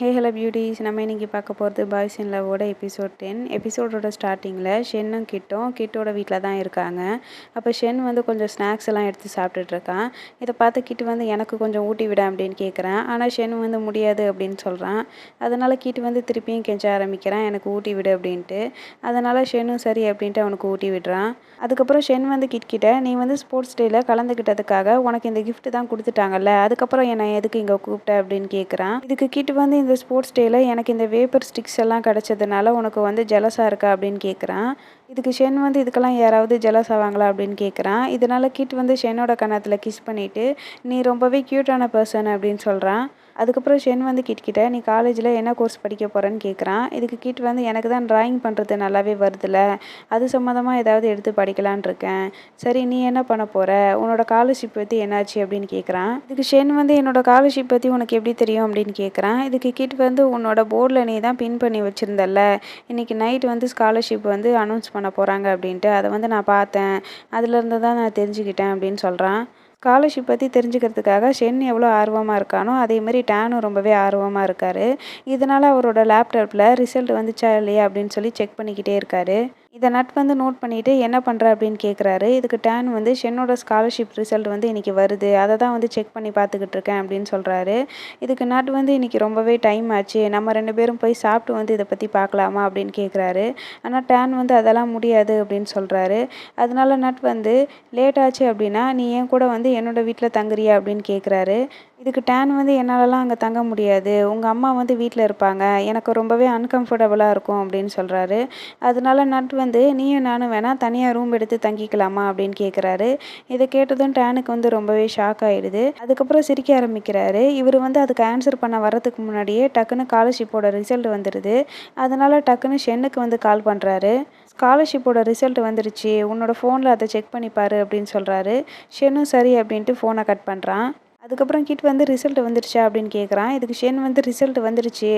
Hey hello beauties நம்ம இன்றைக்கி பார்க்க போகிறது பாய்ஸ் இன் லவ்வோட எபிசோட் டென் எபிசோடோட ஸ்டார்டிங்கில் ஷென்னும் கிட்டும் கிட்டோட வீட்டில் தான் இருக்காங்க. அப்போ ஷென் வந்து கொஞ்சம் ஸ்நாக்ஸ் எல்லாம் எடுத்து சாப்பிட்டுட்ருக்கான் இதை பார்த்து கிட்டு வந்து எனக்கு கொஞ்சம் ஊட்டி விட அப்படின்னு கேட்குறேன் ஆனால் ஷென் வந்து முடியாது அப்படின்னு சொல்கிறான் அதனால் கிட்டு வந்து திருப்பியும் கெஞ்ச ஆரம்பிக்கிறான். எனக்கு ஊட்டி விடு அப்படின்ட்டு. அதனால் ஷென்னும் சரி அப்படின்ட்டு அவனுக்கு ஊட்டி விடுறான். அதுக்கப்புறம் ஷென் வந்து கிட்கிட்ட நீ வந்து ஸ்போர்ட்ஸ் டேயில் கலந்துக்கிட்டதுக்காக உனக்கு இந்த கிஃப்ட் தான் கொடுத்துட்டாங்கல்ல. அதுக்கப்புறம் என்னை எதுக்கு இங்கே கூப்பிட்ட? அப்படின்னு கேட்குறான் இதுக்கு கிட்டு வந்து இந்த இந்த ஸ்போர்ட்ஸ் டேயில் எனக்கு இந்த வேப்பர் ஸ்டிக்ஸ் எல்லாம் கிடச்சதுனால உனக்கு வந்து ஜெலஸாக இருக்கா அப்படின்னு கேட்குறான் இதுக்கு ஷென் வந்து இதுக்கெல்லாம் யாராவது ஜெலஸ் ஆவாங்களா அப்படின்னு கேட்குறான் இதனால் கிட் வந்து ஷென்னோட கன்னத்தில் கிஸ் பண்ணிவிட்டு நீ ரொம்பவே க்யூட்டான பர்சன் அப்படின்னு சொல்கிறான் அதுக்கப்புறம் ஷென் வந்து கிட்ட நீ காலேஜில் என்ன கோர்ஸ் படிக்க போகிறேன்னு கேட்குறான் இதுக்கு கிட் வந்து எனக்கு தான் ட்ராயிங் பண்ணுறது நல்லாவே வருதுல்ல அது சம்மந்தமாக ஏதாவது எடுத்து படிக்கலான் இருக்கேன். சரி நீ என்ன பண்ண போகிற உன்னோட ஸ்காலர்ஷிப் பற்றி என்னாச்சு? அப்படின்னு கேட்குறான் இதுக்கு ஷென் வந்து என்னோட ஸ்காலர்ஷிப் பற்றி உனக்கு எப்படி தெரியும்? அப்படின்னு கேட்குறான் இதுக்கு கிட் வந்து உன்னோட போர்டில் நீ தான் பின் பண்ணி வச்சுருந்தல்ல. இன்றைக்கி நைட் வந்து ஸ்காலர்ஷிப் வந்து அனௌன்ஸ் பண்ண போகிறாங்க அப்படின்ட்டு அதை வந்து நான் பார்த்தேன். அதுலேருந்து தான் நான் தெரிஞ்சுக்கிட்டேன் அப்படின்னு சொல்கிறான் ஸ்காலர்ஷிப் பற்றி தெரிஞ்சுக்கிறதுக்காக ஷென் எவ்வளோ ஆர்வமாக இருக்கானோ அதேமாரி டேனும் ரொம்பவே ஆர்வமாக இருக்கார். இதனால் அவரோட லேப்டாப்பில் ரிசல்ட் வந்துச்சா இல்லையா அப்படின்னு சொல்லி செக் பண்ணிக்கிட்டே இருக்கார். இதை நட் வந்து நோட் பண்ணிவிட்டு என்ன பண்ணுற அப்படின்னு கேட்குறாரு இதுக்கு டேன் வந்து ஷென்னோட ஸ்காலர்ஷிப் ரிசல்ட் வந்து இன்றைக்கி வருது. அதை தான் வந்து செக் பண்ணி பார்த்துக்கிட்டு இருக்கேன் அப்படின்னு சொல்கிறாரு இதுக்கு நட் வந்து இன்றைக்கி ரொம்பவே டைம் ஆச்சு. நம்ம ரெண்டு பேரும் போய் சாப்பிட்டு வந்து இதை பற்றி பார்க்கலாமா அப்படின்னு கேட்குறாரு ஆனால் டேன் வந்து அதெல்லாம் முடியாது அப்படின்னு சொல்கிறாரு அதனால நட் வந்து லேட் ஆச்சு அப்படின்னா நீ ஏன் கூட வந்து என்னோடய வீட்டில் தங்குறியா அப்படின்னு கேட்குறாரு இதுக்கு டேன் வந்து என்னாலலாம் அங்கே தங்க முடியாது. உங்கள் அம்மா வந்து வீட்டில் இருப்பாங்க. எனக்கு ரொம்பவே அன்கம்ஃபர்டபுளாக இருக்கும் அப்படின்னு சொல்கிறாரு அதனால நட் வந்து நீயும் நானும் வேணால் தனியாக ரூம் எடுத்து தங்கிக்கலாமா? அப்படின்னு கேட்குறாரு இதை கேட்டதும் டேனுக்கு வந்து ரொம்பவே ஷாக் ஆகிடுது அதுக்கப்புறம் சிரிக்க ஆரம்பிக்கிறாரு. இவர் வந்து அதுக்கு ஆன்சர் பண்ண வரதுக்கு முன்னாடியே டக்குன்னு ஸ்காலர்ஷிப்போட ரிசல்ட் வந்துடுது அதனால் டக்குன்னு ஷென்னுக்கு வந்து கால் பண்ணுறாரு ஸ்காலர்ஷிப்போட ரிசல்ட் வந்துருச்சு. உன்னோட ஃபோனில் அதை செக் பண்ணிப்பாரு அப்படின்னு சொல்கிறாரு ஷென்னும் சரி அப்படின்ட்டு ஃபோனை கட் பண்ணுறான் அதுக்கப்புறம் கிட் வந்து ரிசல்ட் வந்துருச்சா அப்படின்னு கேட்குறான் இதுக்கு ஷென் வந்து ரிசல்ட் வந்துருச்சு.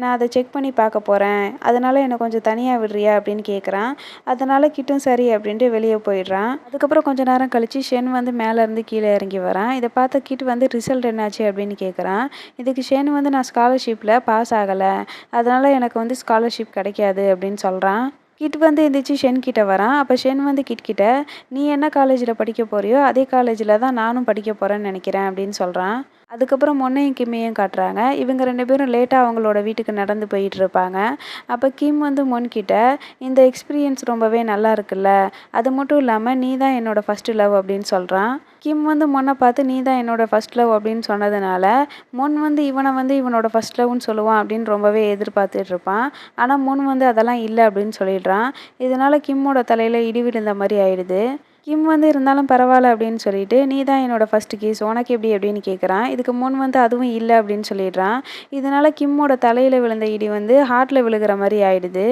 நான் அதை செக் பண்ணி பார்க்க போகிறேன் அதனால் என்னை கொஞ்சம் தனியாக விடுறியா அப்படின்னு கேட்குறான் அதனால் கிட்டும் சரி அப்படின்ட்டு வெளியே போயிடுறான். அதுக்கப்புறம் கொஞ்சம் நேரம் கழித்து ஷென் வந்து மேலேருந்து கீழே இறங்கி வரான். இதை பார்த்த கிட் வந்து ரிசல்ட் என்னாச்சு அப்படின்னு கேட்குறான் இதுக்கு ஷென் வந்து நான் ஸ்காலர்ஷிப்பில் பாஸ் ஆகலை. அதனால் எனக்கு வந்து ஸ்காலர்ஷிப் கிடைக்காது அப்படின்னு சொல்கிறான் கிட் வந்து எந்திரிச்சு ஷென் கிட்ட வரான். அப்போ ஷென் வந்து கிட் கிட்ட நீ என்ன காலேஜில் படிக்க போறியோ அதே காலேஜில் தான் நானும் படிக்க போகிறேன்னு நினைக்கிறேன் அப்படின்னு சொல்கிறான் அதுக்கப்புறம் மொன்னையும் கிம்மையும் காட்டுறாங்க. இவங்க ரெண்டு பேரும் லேட்டாக அவங்களோட வீட்டுக்கு நடந்து போயிட்டு இருப்பாங்க அப்போ கிம் வந்து மொன்கிட்ட இந்த எக்ஸ்பீரியன்ஸ் ரொம்பவே நல்லா இருக்குல்ல. அது மட்டும் இல்லாமல் நீ தான் என்னோடய ஃபஸ்ட்டு லவ் அப்படின்னு சொல்கிறான் கிம் வந்து மொன்னை பார்த்து நீ தான் என்னோடய ஃபஸ்ட் லவ் அப்படின்னு சொன்னதுனால மொன் வந்து இவனை வந்து இவனோட ஃபஸ்ட் லவ்னு சொல்லுவான் அப்படின்னு ரொம்பவே எதிர்பார்த்துட்டு இருப்பான் ஆனால் மொன் வந்து அதெல்லாம் இல்லை அப்படின்னு சொல்லிடுறான். இதனால் கிம்மோட தலையில் இடி விழுந்த மாதிரி ஆயிடுது. கிம் வந்து இருந்தாலும் பரவாயில்ல அப்படின்னு சொல்லிட்டு நீ தான் என்னோட ஃபஸ்ட்டு கேஸ் உனக்கு எப்படி அப்படின்னு கேட்குறான் இதுக்கு முன் வந்து அதுவும் இல்லை அப்படின்னு சொல்லிடுறான். இதனால் கிம்மோட தலையில் விழுந்த இடி வந்து ஹார்ட்டில் விழுகிற மாதிரி ஆயிடுது.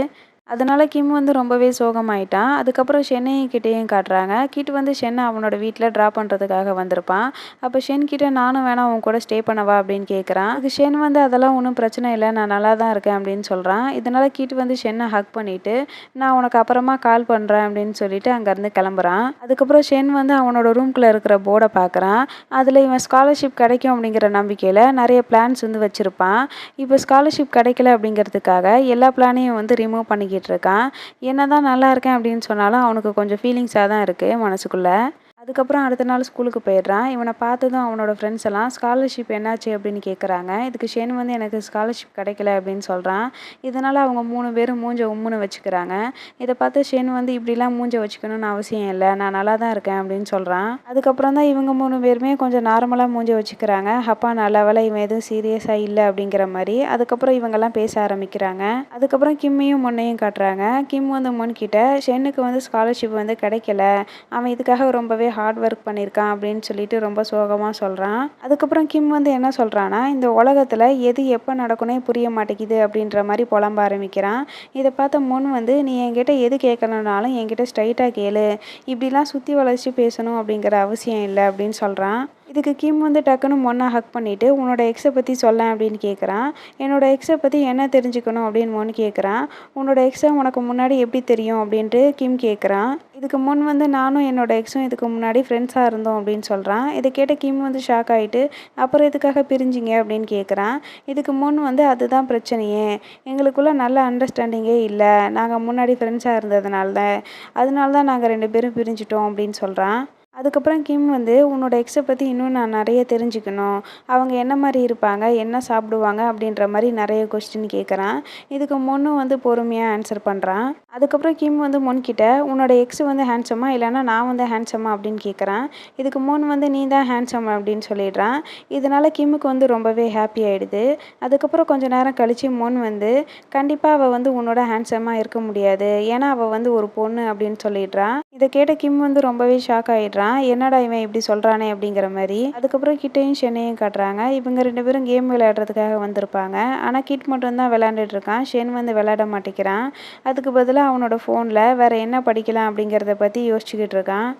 அதனால் கிம் வந்து ரொம்பவே சோகமாயிட்டான். அதுக்கப்புறம் ஷென்னையும் கிட்டேயும் காட்டுறாங்க. கிட் வந்து ஷென்னை அவனோட வீட்டில் ட்ராப் பண்ணுறதுக்காக வந்திருப்பான். அப்போ ஷென் கிட்ட நானும் வேணாம் அவன் கூட ஸ்டே பண்ணவா அப்படின்னு கேட்குறான் அதுக்கு ஷென் வந்து அதெல்லாம் ஒன்றும் பிரச்சனை இல்லை நான் நல்லா தான் இருக்கேன் அப்படின்னு சொல்கிறான் இதனால் கிட் வந்து ஷென்னை ஹக் பண்ணிவிட்டு நான் உனக்கு அப்புறமா கால் பண்ணுறேன் அப்படின்னு சொல்லிட்டு அங்கேருந்து கிளம்புறான். அதுக்கப்புறம் ஷென் வந்து அவனோட ரூம்குள்ளே இருக்கிற போர்டை பார்க்குறான் அதில் இவன் ஸ்காலர்ஷிப் கிடைக்கும் அப்படிங்கிற நம்பிக்கையில் நிறைய பிளான்ஸ் வந்து வச்சுருப்பான். இப்போ ஸ்காலர்ஷிப் கிடைக்கல அப்படிங்கிறதுக்காக எல்லா பிளானையும் வந்து ரிமூவ் பண்ணிக்க பேசிக்கிட்டு இருக்கான். என்ன தான் நல்லா இருக்கேன் அப்படின்னு சொன்னாலும் அவனுக்கு கொஞ்சம் ஃபீலிங்ஸாக தான் இருக்குது மனசுக்குள்ளே. அதுக்கப்புறம் அடுத்த நாள் ஸ்கூலுக்கு போயிடுறான். இவனை பார்த்ததும் அவனோட ஃப்ரெண்ட்ஸ் எல்லாம் ஸ்காலர்ஷிப் என்னாச்சு? அப்படின்னு கேட்குறாங்க இதுக்கு ஷென் வந்து எனக்கு ஸ்காலர்ஷிப் கிடைக்கல அப்படின்னு சொல்கிறான் இதனால் அவங்க மூணு பேரும் மூஞ்ச உம்முன்னு வச்சுக்கிறாங்க. இதை பார்த்து ஷென் வந்து இப்படிலாம் மூஞ்ச வச்சுக்கணும்னு அவசியம் இல்லை. நான் நல்லா தான் இருக்கேன் அப்படின்னு சொல்கிறான் அதுக்கப்புறம் தான் இவங்க மூணு பேருமே கொஞ்சம் நார்மலாக மூஞ்ச வச்சுக்கிறாங்க. அப்பா நல்ல வேலை இவன் எதுவும் சீரியஸாக இல்லை அப்படிங்கிற மாதிரி. அதுக்கப்புறம் இவங்கெல்லாம் பேச ஆரம்பிக்கிறாங்க. அதுக்கப்புறம் கிம்மையும் முன்னையும் காட்டுறாங்க. கிம் வந்து முன்கிட்ட ஷென்னுக்கு வந்து ஸ்காலர்ஷிப் வந்து கிடைக்கல. அவன் இதுக்காக ரொம்பவே ஹார்ட் ஒர்க் பண்ணியிருக்கான் அப்படின்னு சொல்லிட்டு ரொம்ப சோகமாக சொல்கிறான் அதுக்கப்புறம் கிம் வந்து என்ன சொல்கிறான்னா இந்த உலகத்தில் எது எப்போ நடக்குனே புரிய மாட்டேங்குது அப்படின்ற மாதிரி புலம்ப ஆரம்பிக்கிறான். இதை பார்த்த முன் வந்து நீ என்கிட்ட எது கேட்கணுன்னாலும் என்கிட்ட ஸ்ட்ரைட்டாக கேளு. இப்படிலாம் சுற்றி வளைச்சி பேசணும் அப்படிங்கிற அவசியம் இல்லை அப்படின்னு சொல்கிறான் இதுக்கு கிம் வந்து டக்குன்னு மொன்னா ஹக் பண்ணிவிட்டு உன்னோட எக்ஸை பற்றி சொல்லேன் அப்படின்னு கேட்குறான் என்னோட எக்ஸை பற்றி என்ன தெரிஞ்சுக்கணும்? அப்படின்னு கேட்குறான் உன்னோட எக்ஸை உனக்கு முன்னாடி எப்படி தெரியும்? அப்படின்ட்டு கிம் கேட்குறான் இதுக்கு முன் வந்து நானும் என்னோட எக்ஸும் இதுக்கு முன்னாடி ஃப்ரெண்ட்ஸாக இருந்தோம் அப்படின்னு சொல்கிறான் இதை கேட்ட கிம் வந்து ஷாக் ஆகிட்டு அப்புறம் எதுக்காக பிரிஞ்சிங்க? அப்படின்னு கேட்குறான் இதுக்கு முன் வந்து அதுதான் பிரச்சனையே. எங்களுக்குள்ள நல்ல அண்டர்ஸ்டாண்டிங்கே இல்லை. நாங்கள் முன்னாடி ஃப்ரெண்ட்ஸாக இருந்ததுனால தான். அதனால தான் நாங்கள் ரெண்டு பேரும் பிரிஞ்சிட்டோம் அப்படின்னு சொல்கிறான் அதுக்கப்புறம் கிம் வந்து உன்னோட எக்ஸை பற்றி இன்னும் நான் நிறைய தெரிஞ்சுக்கணும். அவங்க என்ன மாதிரி இருப்பாங்க? என்ன சாப்பிடுவாங்க? அப்படின்ற மாதிரி நிறைய கொஸ்டின் கேட்குறான் இதுக்கு முன்னும் வந்து பொறுமையாக ஆன்சர் பண்ணுறான் அதுக்கப்புறம் கிம் வந்து முன்கிட்ட உன்னோட எக்ஸ் வந்து ஹேண்ட்ஸமா இல்லைனா நான் வந்து ஹேண்ட்ஸமா அப்படின்னு கேட்குறான் இதுக்கு முன் வந்து நீ தான் ஹேண்ட்ஸம் அப்படின்னு சொல்லிடுறான். இதனால் கிம்முக்கு வந்து ரொம்பவே ஹாப்பி ஆகிடுது அதுக்கப்புறம் கொஞ்ச நேரம் கழித்து முன் வந்து கண்டிப்பாக அவள் வந்து உன்னோட ஹேண்ட்ஸமாக இருக்க முடியாது. ஏன்னா அவள் வந்து ஒரு பொண்ணு அப்படின்னு சொல்லிடுறான். இதை கேட்ட கிம் வந்து ரொம்பவே ஷாக் ஆகிடுறான் என்னடா இவன் இப்படி சொல்கிறானே அப்படிங்கிற மாதிரி. அதுக்கப்புறம் கிட்டையும் ஷென்னையும் காட்டுறாங்க. இவங்க ரெண்டு பேரும் கேம் விளையாடுறதுக்காக வந்திருப்பாங்க. ஆனால் கிட் மட்டும்தான் விளையாண்டுட்டு இருக்கான். ஷென் வந்து விளையாட மாட்டேங்கிறான். அதுக்கு பதிலாக அவனோட ஃபோனில் வேற என்ன படிக்கலாம் அப்படிங்கிறத பற்றி யோசிச்சுக்கிட்டு இருக்கான்.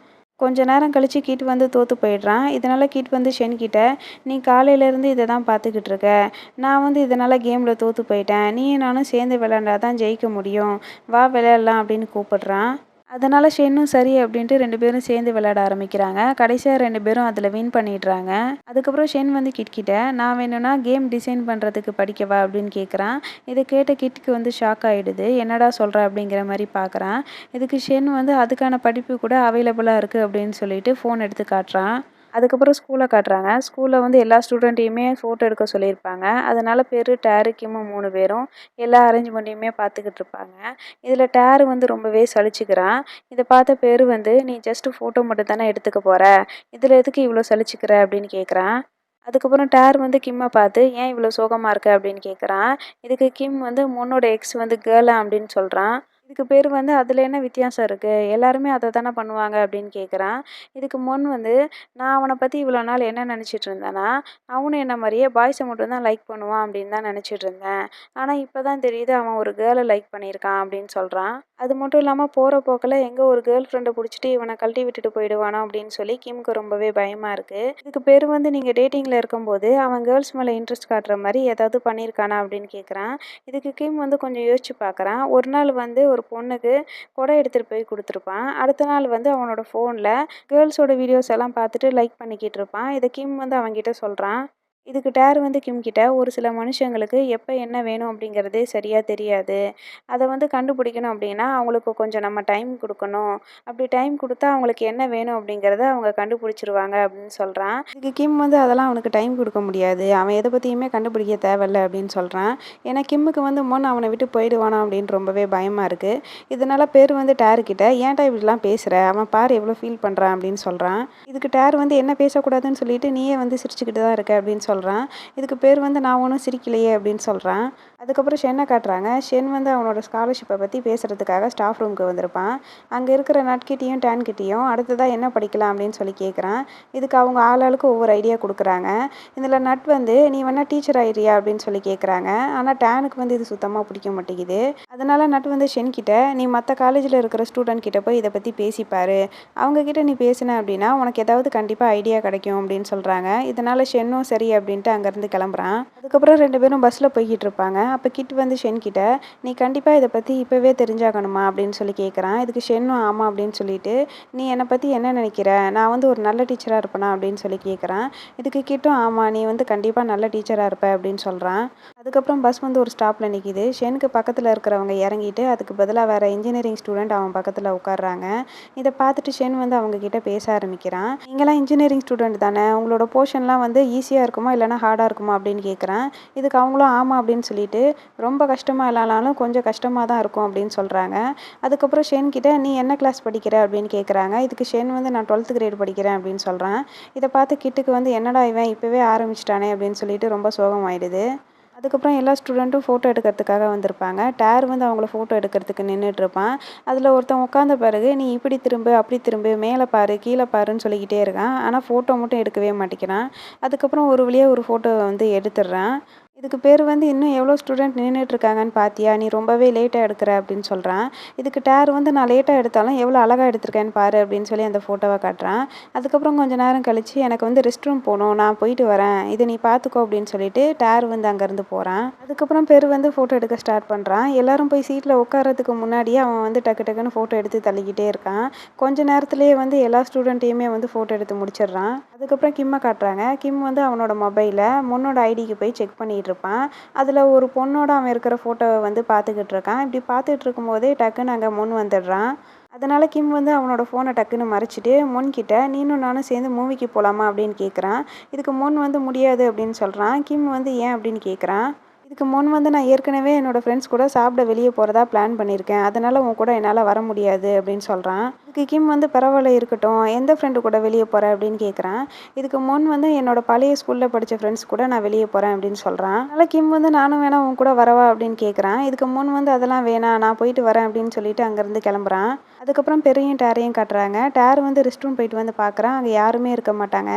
கொஞ்ச நேரம் கழித்து கிட் வந்து தோற்று போயிடுறான். இதனால் கிட் வந்து ஷென்கிட்ட நீ காலையிலேருந்து இதை தான் பார்த்துக்கிட்டு இருக்க. நான் வந்து இதனால் கேமில் தோற்று போயிட்டேன். நீ நானும் சேர்ந்து விளையாண்டா தான் ஜெயிக்க முடியும். வா விளையாடலாம் அப்படின்னு கூப்பிடுறான். அதனால் ஷென்னும் சரி அப்படின்ட்டு ரெண்டு பேரும் சேர்ந்து விளையாட ஆரம்பிக்கிறாங்க. கடைசியாக ரெண்டு பேரும் அதில் வின் பண்ணிடுறாங்க. அதுக்கப்புறம் ஷென் வந்து கிட்கிட்ட நான் வேணும்னா கேம் டிசைன் பண்ணுறதுக்கு படிக்கவா அப்படின்னு கேட்குறான் இதை கேட்ட கிட்டுக்கு வந்து ஷாக் ஆகிடுது என்னடா சொல்கிற அப்படிங்கிற மாதிரி பார்க்குறான் இதுக்கு ஷென் வந்து அதுக்கான படிப்பு கூட அவைலபிளாக இருக்குது அப்படின்னு சொல்லிட்டு ஃபோன் எடுத்து காட்டுறான். அதுக்கப்புறம் ஸ்கூலை காட்டுறாங்க. ஸ்கூலில் வந்து எல்லா ஸ்டூடெண்ட்டையுமே ஃபோட்டோ எடுக்க சொல்லியிருப்பாங்க. அதனால் பேர் டேரு கிம்மு மூணு பேரும் எல்லா அரேஞ்ச்மெண்ட்டையுமே பார்த்துக்கிட்டு இருப்பாங்க. இதில் டேரு வந்து ரொம்பவே சலிச்சுக்கிறான். இதை பார்த்த பேர் வந்து நீ ஜஸ்ட்டு ஃபோட்டோ மட்டும் தானே எடுத்துக்க போகிற இதில் எதுக்கு இவ்வளோ சலிச்சுக்கிற? அப்படின்னு கேட்குறான் அதுக்கப்புறம் டேர் வந்து கிம்மை பார்த்து ஏன் இவ்வளோ சோகமாக இருக்க? அப்படின்னு கேட்குறான் இதுக்கு கிம் வந்து முன்னோட எக்ஸ் வந்து கேர்ளா அப்படின்னு சொல்கிறான் இதுக்கு பேர் வந்து அதில் என்ன வித்தியாசம் இருக்குது எல்லாருமே அதை தானே பண்ணுவாங்க அப்படின்னு கேட்குறான் இதுக்கு முன் வந்து நான் அவனை பற்றி இவ்வளோ நாள் என்ன நினச்சிட்டு இருந்தேன்னா அவனும் என்ன மாதிரியே பாய்ஸை மட்டும்தான் லைக் பண்ணுவான் அப்படின்னு தான் நினச்சிட்டு இருந்தேன். ஆனால் இப்போ தான் தெரியுது அவன் ஒரு கேர்ளை லைக் பண்ணியிருக்கான் அப்படின்னு சொல்கிறான் அது மட்டும் இல்லாமல் போகிற போக்கில் எங்கே ஒரு கேர்ள் ஃப்ரெண்டை பிடிச்சிட்டு இவனை கழட்டி விட்டுட்டு போயிடுவானோ அப்படின்னு சொல்லி கிம்க்கு ரொம்பவே பயமாக இருக்குது இதுக்கு பேர் வந்து நீங்கள் டேட்டிங்கில் இருக்கும்போது அவன் கேர்ள்ஸ் மேலே இன்ட்ரெஸ்ட் காட்டுற மாதிரி ஏதாவது பண்ணியிருக்கானா அப்படின்னு கேட்குறான் இதுக்கு கிம் வந்து கொஞ்சம் யோசிச்சு பார்க்குறான் ஒரு நாள் வந்து ஒரு பொண்ணுக்கு கொடை எடுத்துகிட்டு போய் கொடுத்துருப்பான். அடுத்த நாள் வந்து அவனோட ஃபோனில் கேர்ள்ஸோட வீடியோஸ் எல்லாம் பார்த்துட்டு லைக் பண்ணிக்கிட்டு இருப்பான். இதை கிம் வந்து அவன்கிட்ட சொல்கிறான் இதுக்கு டேர் வந்து கிம் கிட்ட ஒரு சில மனுஷங்களுக்கு எப்போ என்ன வேணும் அப்படிங்கிறதே சரியாக தெரியாது. அதை வந்து கண்டுபிடிக்கணும் அப்படின்னா அவங்களுக்கு கொஞ்சம் நம்ம டைம் கொடுக்கணும். அப்படி டைம் கொடுத்தா அவங்களுக்கு என்ன வேணும் அப்படிங்கிறத அவங்க கண்டுபிடிச்சிருவாங்க அப்படின்னு சொல்கிறான் இதுக்கு கிம் வந்து அதெல்லாம் அவனுக்கு டைம் கொடுக்க முடியாது. அவன் எதை பற்றியுமே கண்டுபிடிக்க தேவையில்ல அப்படின்னு சொல்கிறான் ஏன்னா கிம்முக்கு வந்து முன் அவனை விட்டு போயிடுவானா அப்படின்னு ரொம்பவே பயமாக இருக்குது இதனால் பேர் வந்து டேர் கிட்ட ஏன்டா இப்படிலாம் பேசுகிற அவன் பார் எவ்வளோ ஃபீல் பண்ணுறான் அப்படின்னு சொல்கிறான் இதுக்கு டேர் வந்து என்ன பேசக்கூடாதுன்னு சொல்லிட்டு நீயே வந்து சிரிச்சுக்கிட்டு தான் இருக்க அப்படின்னு சொல்கிறான் இதுக்கு பேர் வந்து நான் ஒன்றும் சிரிக்கலையே அப்படின்னு சொல்கிறான் அதுக்கப்புறம் ஷென்னை காட்டுறாங்க. ஷென் வந்து அவனோட ஸ்காலர்ஷிப்பை பற்றி பேசுகிறதுக்காக ஸ்டாஃப் ரூமுக்கு வந்திருப்பான். அங்கே இருக்கிற நட்கிட்டையும் டேன்கிட்டையும் அடுத்ததாக என்ன படிக்கலாம் அப்படின்னு சொல்லி கேட்குறான் இதுக்கு அவங்க ஆளாளுக்கு ஒவ்வொரு ஐடியா கொடுக்குறாங்க. இதில் நட் வந்து நீ வேணால் டீச்சர் ஆயிடுறியா? அப்படின்னு சொல்லி கேட்குறாங்க ஆனால் டேனுக்கு வந்து இது சுத்தமாக பிடிக்க மாட்டேங்குது. அதனால நட் வந்து ஷென் கிட்ட நீ மற்ற காலேஜில் இருக்கிற ஸ்டூடெண்ட் கிட்ட போய் இதை பற்றி பேசிப்பார். அவங்கக்கிட்ட நீ பேசின அப்படின்னா உனக்கு ஏதாவது கண்டிப்பாக ஐடியா கிடைக்கும் அப்படின்னு சொல்கிறாங்க இதனால் ஷென்னும் சரி அப்படின்ட்டு அங்கேருந்து கிளம்புறான். அதுக்கப்புறம் ரெண்டு பேரும் பஸ்ஸில் போய்கிட்டு இருப்பாங்க. அப்போ கிட் வந்து ஷென் கிட்ட நீ கண்டிப்பாக இதை பற்றி இப்போவே தெரிஞ்சாகணுமா? அப்படின்னு சொல்லி கேட்குறான் இதுக்கு ஷென்னும் ஆமாம் அப்படின்னு சொல்லிட்டு நீ என்னை பற்றி என்ன நினைக்கிற? நான் வந்து ஒரு நல்ல டீச்சராக இருப்பேனா? அப்படின்னு சொல்லி கேட்குறான் இதுக்கு கிட்டும் ஆமாம் நீ வந்து கண்டிப்பாக நல்ல டீச்சராக இருப்ப அப்படின்னு சொல்கிறான் அதுக்கப்புறம் பஸ் வந்து ஒரு ஸ்டாப்பில் நிற்கிது ஷெனுக்கு பக்கத்தில் இருக்கிறவங்க இறங்கிட்டு அதுக்கு பதிலாக வேறு இன்ஜினியரிங் ஸ்டூடெண்ட் அவன் பக்கத்தில் உட்காடுறாங்க இதை பார்த்துட்டு ஷென் வந்து அவங்க கிட்ட பேச ஆரம்பிக்கிறான். நீங்களாம் இன்ஜினியரிங் ஸ்டூடெண்ட் தானே? உங்களோட போர்ஷன்லாம் வந்து ஈஸியாக இருக்குமா இல்லைனா ஹார்டாக இருக்குமா அப்படின்னு கேட்குறான் இதுக்கு அவங்களும் ஆமாம் அப்படின்னு சொல்லிட்டு ரொம்ப கஷ்டமாக இல்லைனாலும் கொஞ்சம் கஷ்டமாக தான் இருக்கும் அப்படின்னு சொல்கிறாங்க அதுக்கப்புறம் ஷென் கிட்ட நீ என்ன கிளாஸ் படிக்கிற? அப்படின்னு கேட்குறாங்க இதுக்கு ஷென் வந்து நான் டுவெல்த் கிரேட் படிக்கிறேன் அப்படின்னு சொல்கிறான் இதை பார்த்து கிட்டுக்கு வந்து என்னடா இவன் இப்போவே ஆரம்பிச்சிட்டானே? அப்படின்னு சொல்லிட்டு ரொம்ப சோகமாயிடுது. அதுக்கப்புறம் எல்லா ஸ்டூடெண்ட்டும் ஃபோட்டோ எடுக்கிறதுக்காக வந்திருப்பாங்க. டேர் வந்து அவங்கள ஃபோட்டோ எடுக்கிறதுக்கு நின்றுட்டுருப்பான் அதில் ஒருத்தன் உட்காந்த பிறகு நீ இப்படி திரும்பு அப்படி திரும்பு மேலே பாரு கீழே பாருன்னு சொல்லிக்கிட்டே இருக்கான். ஆனால் ஃபோட்டோ மட்டும் எடுக்கவே மாட்டேங்கிறான். அதுக்கப்புறம் ஒரு வழியாக ஒரு ஃபோட்டோ வந்து எடுத்துடுறான். இதுக்கு பேர் வந்து இன்னும் எவ்வளோ ஸ்டூடெண்ட் நின்றுட்டுருக்காங்கன்னு பார்த்தியா நீ ரொம்பவே லேட்டாக எடுக்கிற அப்படின்னு சொல்கிறான் இதுக்கு டேர் வந்து நான் லேட்டாக எடுத்தாலும் எவ்வளோ அழகாக எடுத்திருக்கேன்னு பாரு அப்படின்னு சொல்லி அந்த ஃபோட்டோவை காட்டுறான். அதுக்கப்புறம் கொஞ்சம் நேரம் கழித்து எனக்கு வந்து ரெஸ்ட் ரூம் போகணும் நான் போயிட்டு வரேன். இதை நீ பார்த்துக்கோ அப்படின்னு சொல்லிட்டு டேர் வந்து அங்கேருந்து போகிறான் அதுக்கப்புறம் பேர் வந்து ஃபோட்டோ எடுக்க ஸ்டார்ட் பண்ணுறான் எல்லாரும் போய் சீட்டில் உட்காரத்துக்கு முன்னாடியே அவன் வந்து டக்கு டக்குன்னு ஃபோட்டோ எடுத்து தள்ளிக்கிட்டே இருக்கான். கொஞ்ச நேரத்துலேயே வந்து எல்லா ஸ்டூடெண்ட்டையுமே வந்து ஃபோட்டோ எடுத்து முடிச்சிடுறான். அதுக்கப்புறம் கிம்மை காட்டுறாங்க. கிம் வந்து அவனோட மொபைலில் முன்னோட ஐடிக்கு போய் செக் பண்ணிகிட்டு இருப்பான் அதில் ஒரு பொண்ணோட அவன் இருக்கிற ஃபோட்டோவை வந்து பார்த்துக்கிட்டு இருக்கான் இப்படி பார்த்துட்ருக்கும் இருக்கும்போதே டக்குன்னு அங்கே முன் வந்துடுறான். அதனால் கிம் வந்து அவனோட ஃபோனை டக்குன்னு மறைச்சிட்டு முன்கிட்ட நீனும் நானும் சேர்ந்து மூவிக்கு போகலாமா அப்படின்னு கேட்குறான் இதுக்கு முன் வந்து முடியாது அப்படின்னு சொல்கிறான் கிம் வந்து ஏன்? அப்படின்னு கேட்குறான் இதுக்கு முன் வந்து நான் ஏற்கனவே என்னோடய ஃப்ரெண்ட்ஸ் கூட சாப்பிட வெளியே போகிறதா பிளான் பண்ணியிருக்கேன். அதனால் உன் கூட என்னால் வர முடியாது அப்படின்னு சொல்கிறான் இதுக்கு கிம் வந்து பரவாயில்ல இருக்கட்டும். எந்த ஃப்ரெண்டு கூட வெளியே போகிற அப்படின்னு கேட்குறான் இதுக்கு முன் வந்து என்னோட பழைய ஸ்கூலில் படித்த ஃப்ரெண்ட்ஸ் கூட நான் வெளியே போகிறேன் அப்படின்னு சொல்கிறான் அதனால் கிம் வந்து நானும் வேணா உன் கூட வரவா அப்படின்னு கேட்குறான் இதுக்கு முன் வந்து அதெல்லாம் வேணாம் நான் போயிட்டு வரேன் அப்படின்னு சொல்லிட்டு அங்கேருந்து கிளம்புறான். அதுக்கப்புறம் பெரிய டேரையும் காட்டுறாங்க. டேர் வந்து ரெஸ்ட் ரூம் போயிட்டு வந்து பார்க்குறான் அங்கே யாருமே இருக்க மாட்டாங்க.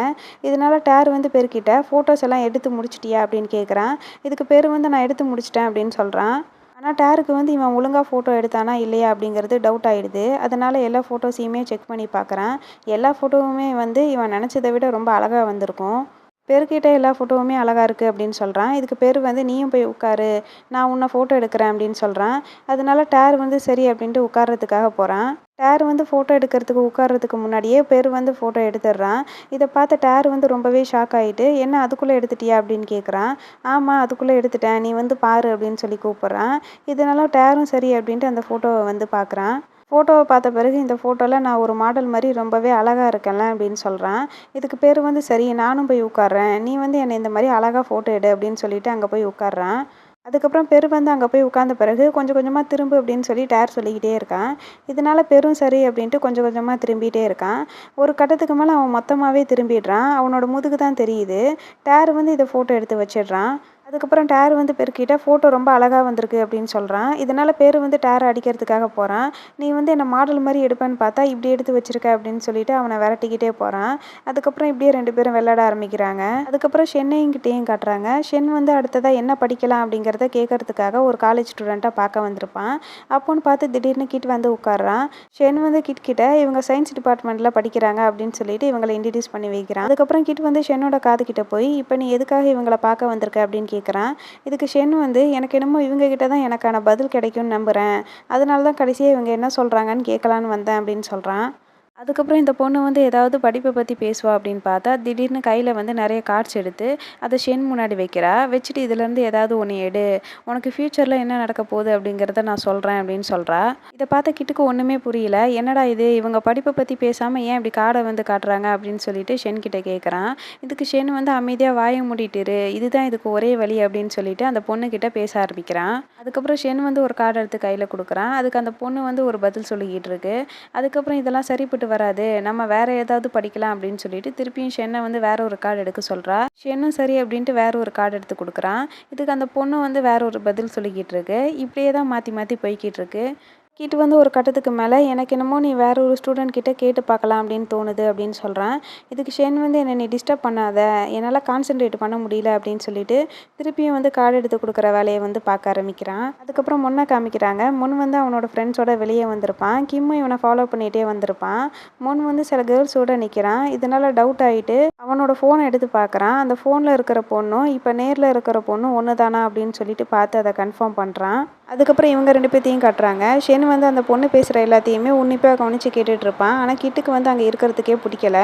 இதனால டேர் வந்து பெருக்கிட்ட ஃபோட்டோஸ் எல்லாம் எடுத்து முடிச்சிட்டியா? அப்படின்னு கேட்குறான் இதுக்கு பேர் வந்து நான் எடுத்து முடிச்சிட்டேன் அப்படின்னு சொல்கிறான் ஆனால் டேருக்கு வந்து இவன் ஒழுங்காக ஃபோட்டோ எடுத்தானா இல்லையா அப்படிங்கிறது டவுட் ஆகிடுது அதனால் எல்லா ஃபோட்டோஸையுமே செக் பண்ணி பார்க்குறான் எல்லா ஃபோட்டோவுமே வந்து இவன் நினச்சதை விட ரொம்ப அழகாக வந்திருக்கும். பெருக்கிட்ட எல்லா ஃபோட்டோவுமே அழகாக இருக்குது அப்படின்னு சொல்கிறான் இதுக்கு பேர் வந்து நீயும் போய் உட்காரு. நான் உன்னை ஃபோட்டோ எடுக்கிறேன் அப்படின்னு சொல்கிறான் அதனால டேர் வந்து சரி அப்படின்ட்டு உட்கார்றதுக்காக போகிறான் டேர் வந்து ஃபோட்டோ எடுக்கிறதுக்கு உட்கார்றதுக்கு முன்னாடியே பேர் வந்து ஃபோட்டோ எடுத்துடுறான். இதை பார்த்த டேர் வந்து ரொம்பவே ஷாக் ஆகிட்டு என்ன அதுக்குள்ளே எடுத்துட்டியா? அப்படின்னு கேட்குறான் ஆமாம் அதுக்குள்ளே எடுத்துட்டேன். நீ வந்து பாரு அப்படின்னு சொல்லி கூப்பிட்றான். இதனால டேரும் சரி அப்படின்ட்டு அந்த ஃபோட்டோவை வந்து பார்க்குறான் ஃபோட்டோவை பார்த்த பிறகு இந்த ஃபோட்டோவில் நான் ஒரு மாடல் மாதிரி ரொம்பவே அழகாக இருக்கேன்ல அப்படின்னு சொல்கிறான் இதுக்கு பேர் வந்து சரி நானும் போய் உட்கார்றேன். நீ வந்து என்னை இந்த மாதிரி அழகாக ஃபோட்டோ எடு அப்படின்னு சொல்லிட்டு அங்கே போய் உட்கார்றான். அதுக்கப்புறம் பெரு வந்து அங்கே போய் உட்காந்த பிறகு கொஞ்சம் கொஞ்சமாக திரும்பு அப்படின்னு சொல்லி டயர் சொல்லிக்கிட்டே இருக்கான். இதனால் பெரும் சரி அப்படின்ட்டு கொஞ்சம் கொஞ்சமாக திரும்பிகிட்டே இருக்கான். ஒரு கட்டத்துக்கு மேலே அவன் மொத்தமாகவே திரும்பிடுறான். அவனோட முதுகு தான் தெரியுது. டயர் வந்து இதை ஃபோட்டோ எடுத்து வச்சிடுறான். அதுக்கப்புறம் டயர் வந்து பெருக்கிட்ட ஃபோட்டோ ரொம்ப அழகாக வந்திருக்கு அப்படின்னு சொல்கிறான் இதனால் பேர் வந்து டயர் அடிக்கிறதுக்காக போகிறான் நீ வந்து என்னை மாடல் மாதிரி எடுப்பேன்னு பார்த்தா இப்படி எடுத்து வச்சிருக்க அப்படின்னு சொல்லிட்டு அவனை விரட்டிக்கிட்டே போகிறான் அதுக்கப்புறம் இப்படியே ரெண்டு பேரும் விளையாட ஆரம்பிக்கிறாங்க. அதுக்கப்புறம் ஷென்னையும் கிட்டேயும் காட்டுறாங்க. ஷென் வந்து அடுத்ததாக என்ன படிக்கலாம் அப்படிங்கிறத கேட்கறதுக்காக ஒரு காலேஜ் ஸ்டூடெண்ட்டாக பார்க்க வந்திருப்பான். அப்போன்னு பார்த்து திடீர்னு கிட் வந்து உட்காடுறான் ஷென் வந்து கிட் கிட்ட இவங்க சயின்ஸ் டிபார்ட்மெண்ட்டில் படிக்கிறாங்க அப்படின்னு சொல்லிட்டு இவங்களை இன்ட்ரடியூஸ் பண்ணி வைக்கிறான். அதுக்கப்புறம் கிட் வந்து ஷென்னோட காது கிட்ட போய் இப்போ நீ எதுக்காக இவங்களை பார்க்க வந்திருக்க? அப்படின்னு கேட்குறான். இதுக்கு ஷென் வந்து எனக்கு என்னமோ இவங்க கிட்ட தான் எனக்கான பதில் கிடைக்கும்னு நம்புகிறேன் அதனால தான் கடைசியாக இவங்க என்ன சொல்கிறாங்கன்னு கேட்கலான்னு வந்தேன் அப்படின்னு சொல்கிறான் அதுக்கப்புறம் இந்த பொண்ணு வந்து ஏதாவது படிப்பை பற்றி பேசுவா அப்படின்னு பார்த்தா திடீர்னு கையில் வந்து நிறைய கார்ட்ஸ் எடுத்து அதை ஷென் முன்னாடி வைக்கிறா. வச்சுட்டு இதுலேருந்து ஏதாவது ஒன்று எடு. உனக்கு ஃப்யூச்சரில் என்ன நடக்க போகுது அப்படிங்கிறத நான் சொல்கிறேன் அப்படின்னு சொல்கிறா இதை பார்த்த கிட்டுக்கு ஒன்றுமே புரியல. என்னடா இது? இவங்க படிப்பை பற்றி பேசாமல் ஏன் இப்படி கார்டை வந்து காட்டுறாங்க அப்படின்னு சொல்லிட்டு ஷென் கிட்டே கேட்குறான் இதுக்கு ஷென் வந்து அமைதியாக வாயை மூடிட்டுரு. இதுதான் இதுக்கு ஒரே வழி அப்படின்னு சொல்லிட்டு அந்த பொண்ணுக்கிட்ட பேச ஆரம்பிக்கிறான். அதுக்கப்புறம் ஷென் வந்து ஒரு கார்டு எடுத்து கையில் கொடுக்குறான். அதுக்கு அந்த பொண்ணு வந்து ஒரு பதில் சொல்லிக்கிட்டு இருக்கு. அதுக்கப்புறம் இதெல்லாம் சரிப்பட்டு வராது. நம்ம வேற ஏதாவது படிக்கலாம் அப்படின்னு சொல்லிட்டு திருப்பியும் ஷென்னை வந்து வேற ஒரு கார்டு எடுக்க சொல்கிறா ஷென்னும் சரி அப்படின்ட்டு வேற ஒரு கார்டு எடுத்து கொடுக்குறான். இதுக்கு அந்த பொண்ணு வந்து வேற ஒரு பதில் சொல்லிக்கிட்டு இருக்கு. இப்படியே தான் மாற்றி மாற்றி போய்கிட்டு இருக்கு. கிட்ட வந்து ஒரு கட்டத்துக்கு மேலே எனக்கு என்னமோ நீ வேற ஒரு ஸ்டூடெண்ட் கிட்ட கேட்டு பார்க்கலாம் அப்படின்னு தோணுது அப்படின்னு சொல்கிறான் இதுக்கு ஷென் வந்து என்னை நீ டிஸ்டர்ப் பண்ணாத. என்னால் கான்சென்ட்ரேட் பண்ண முடியல அப்படின்னு சொல்லிட்டு திருப்பியும் வந்து கார்டு எடுத்து கொடுக்குற வேலையை வந்து பார்க்க ஆரம்பிக்கிறான். அதுக்கப்புறம் முன்ன காமிக்கிறாங்க. முன் வந்து அவனோட ஃப்ரெண்ட்ஸோட வெளியே வந்திருப்பான். கிம்மும் இவனை ஃபாலோ பண்ணிகிட்டே வந்திருப்பான். முன் வந்து சில கேர்ள்ஸோட நிற்கிறான் இதனால் டவுட் ஆகிட்டு அவனோட ஃபோனை எடுத்து பார்க்குறான். அந்த ஃபோனில் இருக்கிற பொண்ணும் இப்போ நேரில் இருக்கிற பொண்ணும் ஒன்று தானா அப்படின்னு சொல்லிட்டு பார்த்து அதை கன்ஃபார்ம் பண்ணுறான் அதுக்கப்புறம் இவங்க ரெண்டு பேர்த்தையும் காட்டுறாங்க. ஷென் வந்து அந்த பொண்ணு பேசுகிற எல்லாத்தையுமே உன்னிப்பாக கவனித்து கேட்டுட்ருப்பான். ஆனால் கிட்டுக்கு வந்து அங்கே இருக்கிறதுக்கே பிடிக்கல.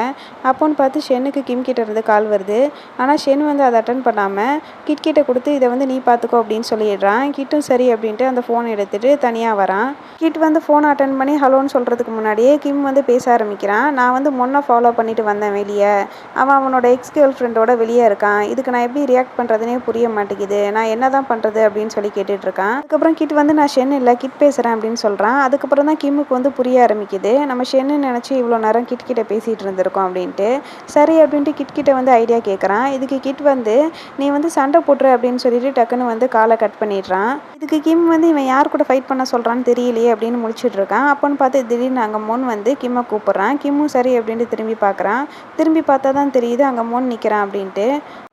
அப்போன்னு பார்த்து ஷென்னுக்கு கிம் கிட்ட இருந்து கால் வருது. ஆனால் ஷென் வந்து அதை அட்டன் பண்ணாமல் கிட் கிட்ட கொடுத்து இதை வந்து நீ பார்த்துக்கோ அப்படின்னு சொல்லிடுறான். கிட்டும் சரி அப்படின்ட்டு அந்த ஃபோனை எடுத்துகிட்டு தனியாக வரான். கிட் வந்து ஃபோனை அட்டன் பண்ணி ஹலோன்னு சொல்கிறதுக்கு முன்னாடியே கிம் வந்து பேச ஆரம்பிக்கிறான். நான் வந்து முன்னே ஃபாலோ பண்ணிட்டு வந்தேன் வெளியே. அவன் அவனோட எக்ஸ் கேர்ள் ஃப்ரெண்டோட வெளியே இருக்கான். இதுக்கு நான் எப்படி ரியாக்ட் பண்ணுறதுனே புரிய மாட்டேங்குது. நான் என்ன தான் பண்ணுறது அப்படின்னு சொல்லி கேட்டுட்ருக்கான். அதுக்கப்புறம் கிட் வந்து நான் ஷென் இல்லை கிட் பேசுகிறேன் அப்படின்னு சொல்கிறான் அதுக்கப்புறம் தான் கிம்முக்கு வந்து புரிய ஆரம்பிக்குது. நம்ம ஷென்னு நினச்சி இவ்வளோ நேரம் கிட் கிட்ட பேசிகிட்டு இருந்திருக்கோம் அப்படின்ட்டு. சரி அப்படின்ட்டு கிட் கிட்ட வந்து ஐடியா கேட்குறான் இதுக்கு கிட் வந்து நீ வந்து சண்டை போட்டுரு அப்படின்னு சொல்லிட்டு டக்குன்னு வந்து காலை கட் பண்ணிடுறான். இதுக்கு கிம் வந்து இவன் யார் கூட ஃபைட் பண்ண சொல்கிறான்னு தெரியலையே அப்படின்னு முடிச்சுட்டு இருக்கான். அப்போன்னு பார்த்து திடீர்னு அங்கே மோன் வந்து கிம்மை கூப்பிட்றான். கிம்மும் சரி அப்படின்ட்டு திரும்பி பார்க்குறான். திரும்பி பார்த்தா தான் தெரியுது அங்கே மோன் நிற்கிறான் அப்படின்ட்டு.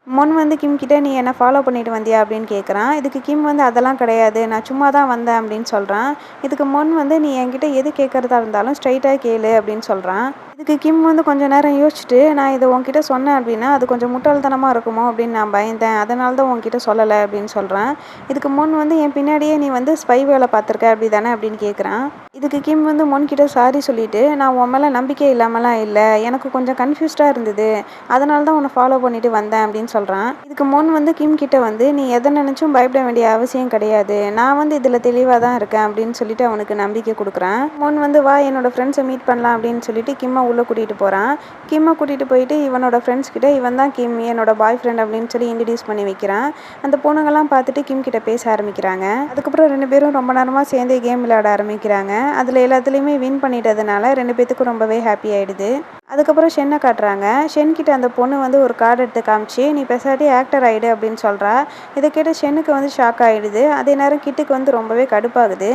முன் வந்து கிம் கிட்ட நீ என்ன ஃபாலோ பண்ணிட்டு வந்தியா? அப்படின்னு கேட்குறான் இதுக்கு கிம் வந்து அதெல்லாம் கிடையாது. நான் சும்மா தான் வந்தேன் அப்படின்னு சொல்கிறான் இதுக்கு முன் வந்து நீ என்கிட்ட எது கேட்குறதா இருந்தாலும் ஸ்ட்ரைட்டாக கேளு அப்படின்னு சொல்கிறான் இதுக்கு கிம் வந்து கொஞ்சம் நேரம் யோசிச்சுட்டு நான் இதை உங்ககிட்ட சொன்னேன் அப்படின்னா அது கொஞ்சம் முட்டாள்தனமாக இருக்குமோ? அப்படின்னு நான் பயந்தேன். அதனால தான் உன்கிட்ட சொல்லலை அப்படின்னு சொல்கிறேன் இதுக்கு முன் வந்து என் பின்னாடியே நீ வந்து ஸ்பை வேலை பார்த்துருக்க அப்படி தானே அப்படின்னு கேட்குறான் இதுக்கு கிம் வந்து முன்கிட்ட சாரி சொல்லிட்டு நான் உன் மேலே நம்பிக்கை இல்லாமலாம் இல்லை. எனக்கு கொஞ்சம் கன்ஃபியூஸ்டாக இருந்தது. அதனால தான் உன்னை ஃபாலோ பண்ணிட்டு வந்தேன் அப்படின்னு சொல்கிறான் இதுக்கு முன் வந்து கிம் கிட்ட வந்து நீ எதை நினச்சும் பயப்பட வேண்டிய அவசியம் கிடையாது. நான் வந்து இதில் தெளிவாக தான் இருக்கேன் அப்படின்னு சொல்லிட்டு அவனுக்கு நம்பிக்கை கொடுக்குறான். முன் வந்து வா என்னோட ஃப்ரெண்ட்ஸை மீட் பண்ணலாம் அப்படின்னு சொல்லிட்டு கிம்மை உள்ளே கூட்டிகிட்டு போகிறான். கிம்மை கூட்டிகிட்டு போயிட்டு இவனோட ஃப்ரெண்ட்ஸ் கிட்ட இவன் தான் கிம் என்னோட பாய் ஃப்ரெண்ட் அப்படின்னு சொல்லி இன்ட்ரடியூஸ் பண்ணி வைக்கிறான். அந்த பொண்ணுங்கள்லாம் பார்த்துட்டு கிம் கிட்ட பேச ஆரம்பிக்கிறாங்க. அதுக்கப்புறம் ரெண்டு பேரும் ரொம்ப நேரமாக சேர்ந்து கேம் விளையாட ஆரம்பிக்கிறாங்க. அதில் எல்லாத்துலேயுமே வின் பண்ணிட்டதுனால ரெண்டு பேத்துக்கும் ரொம்பவே ஹாப்பி ஆகிடுது அதுக்கப்புறம் ஷென்னை காட்டுறாங்க. ஷென்கிட்ட அந்த பொண்ணு வந்து ஒரு கார்டு எடுத்து காமிச்சு நீ பெசாட்டி ஆக்டர் ஆகிடு அப்படின்னு சொல்கிறா இதை கேட்டு ஷென்னுக்கு வந்து ஷாக் ஆகிடுது அதே நேரம் கிட்டுக்கு வந்து ரொம்பவே கடுப்பாகுது.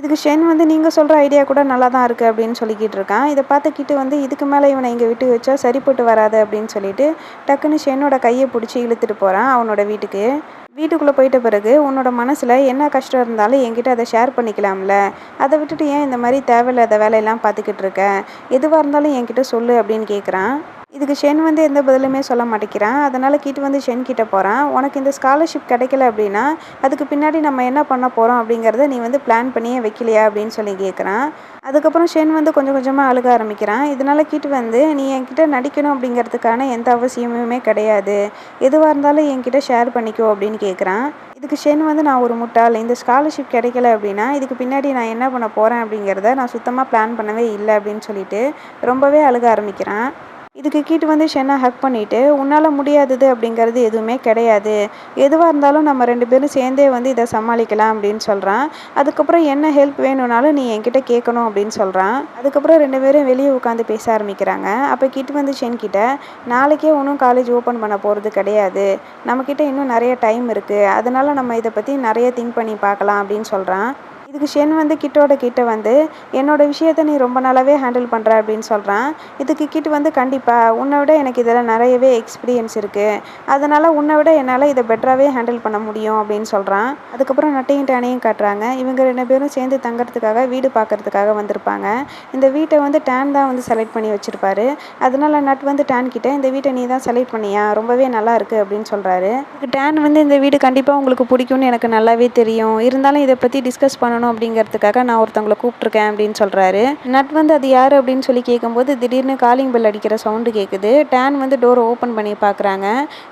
இதுக்கு ஷென் வந்து நீங்கள் சொல்கிற ஐடியா கூட நல்லா தான் இருக்குது அப்படின்னு சொல்லிக்கிட்டு இருக்கான். இதை பார்த்து கிட்டு வந்து இதுக்கு மேலே இவனை இங்கே விட்டு வச்சா சரிப்பட்டு வராது அப்படின்னு சொல்லிட்டு டக்குன்னு ஷென்னோட கையை பிடிச்சி இழுத்துட்டு போகிறான் அவனோட வீட்டுக்கு. வீட்டுக்குள்ளே போயிட்ட பிறகு உன்னோட மனசில் என்ன கஷ்டம் இருந்தாலும் என்கிட்ட அதை ஷேர் பண்ணிக்கலாம்ல? அதை விட்டுட்டு ஏன் இந்த மாதிரி தேவையில்லாத வேலையெல்லாம் பார்த்துக்கிட்டு இருக்க? எதுவாக இருந்தாலும் என்கிட்ட சொல்லு அப்படின்னு கேட்குறான். இதுக்கு ஷென் வந்து எந்த பதிலுமே சொல்ல மாட்டேங்கிறான். அதனால் கீட்டு வந்து ஷென் கிட்ட போகிறான் உனக்கு இந்த ஸ்காலர்ஷிப் கிடைக்கல அப்படின்னா அதுக்கு பின்னாடி நம்ம என்ன பண்ண போகிறோம் அப்படிங்கிறத நீ வந்து பிளான் பண்ணியே வைக்கலையா அப்படின்னு சொல்லி கேட்குறான் அதுக்கப்புறம் ஷென் வந்து கொஞ்சம் கொஞ்சமாக அழுக ஆரம்பிக்கிறான். இதனால் கீட்டு வந்து நீ என்கிட்ட நடிக்கணும் அப்படிங்கிறதுக்கான எந்த அவசியமுமே கிடையாது. எதுவாக இருந்தாலும் என்கிட்ட ஷேர் பண்ணிக்கோ அப்படின்னு கேட்குறான் இதுக்கு ஷென் வந்து நான் ஒரு முட்டாள். இந்த ஸ்காலர்ஷிப் கிடைக்கல அப்படின்னா இதுக்கு பின்னாடி நான் என்ன பண்ண போகிறேன் அப்படிங்கிறத நான் சுத்தமாக பிளான் பண்ணவே இல்லை அப்படின்னு சொல்லிட்டு ரொம்பவே அழுக ஆரம்பிக்கிறான். இதுக்கு கீட்டு வந்து ஷென்னா ஹக் பண்ணிவிட்டு உன்னால் முடியாதது அப்படிங்கிறது எதுவுமே கிடையாது. எதுவாக இருந்தாலும் நம்ம ரெண்டு பேரும் சேர்ந்தே வந்து இதை சமாளிக்கலாம் அப்படின்னு சொல்கிறான் அதுக்கப்புறம் என்ன ஹெல்ப் வேணும்னாலும் நீ என்கிட்ட கேட்கணும் அப்படின்னு சொல்கிறான் அதுக்கப்புறம் ரெண்டு பேரும் வெளியே உட்காந்து பேச ஆரம்பிக்கிறாங்க. அப்போ கிட்டு வந்து ஷென் கிட்ட நாளைக்கே ஒன்றும் காலேஜ் ஓப்பன் பண்ண போகிறது கிடையாது. நம்மக்கிட்ட இன்னும் நிறைய டைம் இருக்குது அதனால் நம்ம இதை பற்றி நிறைய திங்க் பண்ணி பார்க்கலாம் அப்படின்னு சொல்கிறான் இதுக்கு ஷென் வந்து கிட்டோட கிட்ட வந்து என்னோட விஷயத்த நீ ரொம்ப நாளாகவே ஹேண்டில் பண்ணுற அப்படின்னு சொல்கிறான் இதுக்கு கிட் வந்து கண்டிப்பாக உன்னை விட எனக்கு இதில் நிறையவே எக்ஸ்பீரியன்ஸ் இருக்குது அதனால் உன்னை விட என்னால் இதை பெட்டராகவே ஹேண்டில் பண்ண முடியும் அப்படின்னு சொல்கிறான் அதுக்கப்புறம் நட்டையும் டேனையும் காட்டுறாங்க. இவங்க ரெண்டு பேரும் சேர்ந்து தங்கறதுக்காக வீடு பார்க்கறதுக்காக வந்திருப்பாங்க. இந்த வீட்டை வந்து டேன் தான் வந்து செலக்ட் பண்ணி வச்சுருப்பாரு. அதனால நட் வந்து டேன் கிட்ட இந்த வீட்டை நீ தான் செலக்ட் பண்ணியா? ரொம்பவே நல்லா இருக்குது அப்படின்னு சொல்கிறாரு டேன் வந்து இந்த வீடு கண்டிப்பாக உங்களுக்கு பிடிக்கும்னு எனக்கு நல்லாவே தெரியும். இருந்தாலும் இதை பற்றி டிஸ்கஸ் பண்ணணும். பண்ணணும் அப்படிங்கிறதுக்காக நான் ஒருத்தவங்களை கூப்பிட்ருக்கேன் அப்படின்னு சொல்கிறாரு நட் வந்து அது யார் அப்படின்னு சொல்லி கேட்கும்போது திடீர்னு காலிங் பெல் அடிக்கிற சவுண்டு கேட்குது டேன் வந்து டோரை ஓப்பன் பண்ணி பார்க்குறாங்க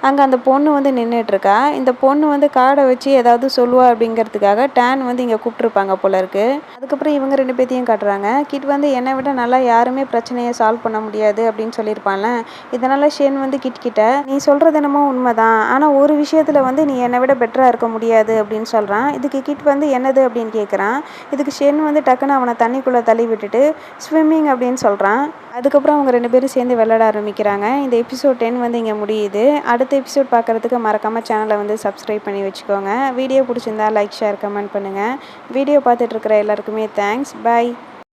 அங்கே அந்த பொண்ணு வந்து நின்றுட்டுருக்கா இந்த பொண்ணு வந்து கார்டை வச்சு ஏதாவது சொல்லுவா அப்படிங்கிறதுக்காக டேன் வந்து இங்கே கூப்பிட்ருப்பாங்க போல இருக்கு. அதுக்கப்புறம் இவங்க ரெண்டு பேர்த்தையும் காட்டுறாங்க. கிட் வந்து என்னை விட நல்லா யாருமே பிரச்சனையை சால்வ் பண்ண முடியாது அப்படின்னு சொல்லியிருப்பான்ல. இதனால் ஷேன் வந்து கிட் கிட்ட நீ சொல்கிறது என்னமோ உண்மைதான். ஆனால் ஒரு விஷயத்தில் வந்து நீ என்னை விட பெட்டராக இருக்க முடியாது அப்படின்னு சொல்கிறான் இதுக்கு கிட் வந்து என்னது அப்படின்னு கேட்குறேன் கேட்குறான். இதுக்கு ஷென் வந்து டக்குன்னு அவனை தண்ணிக்குள்ளே தள்ளி விட்டுட்டு ஸ்விம்மிங் அப்படின்னு சொல்கிறான் அதுக்கப்புறம் அவங்க ரெண்டு பேரும் சேர்ந்து விளையாட ஆரம்பிக்கிறாங்க. இந்த எபிசோட் டென் வந்து இங்கே முடியுது. அடுத்த எபிசோட் பார்க்குறதுக்கு மறக்காமல் சேனலை வந்து சப்ஸ்கிரைப் பண்ணி வச்சுக்கோங்க. வீடியோ பிடிச்சிருந்தா லைக் ஷேர் கமெண்ட் பண்ணுங்கள் வீடியோ பார்த்துட்ருக்கிற எல்லாருக்குமே தேங்க்ஸ் பாய்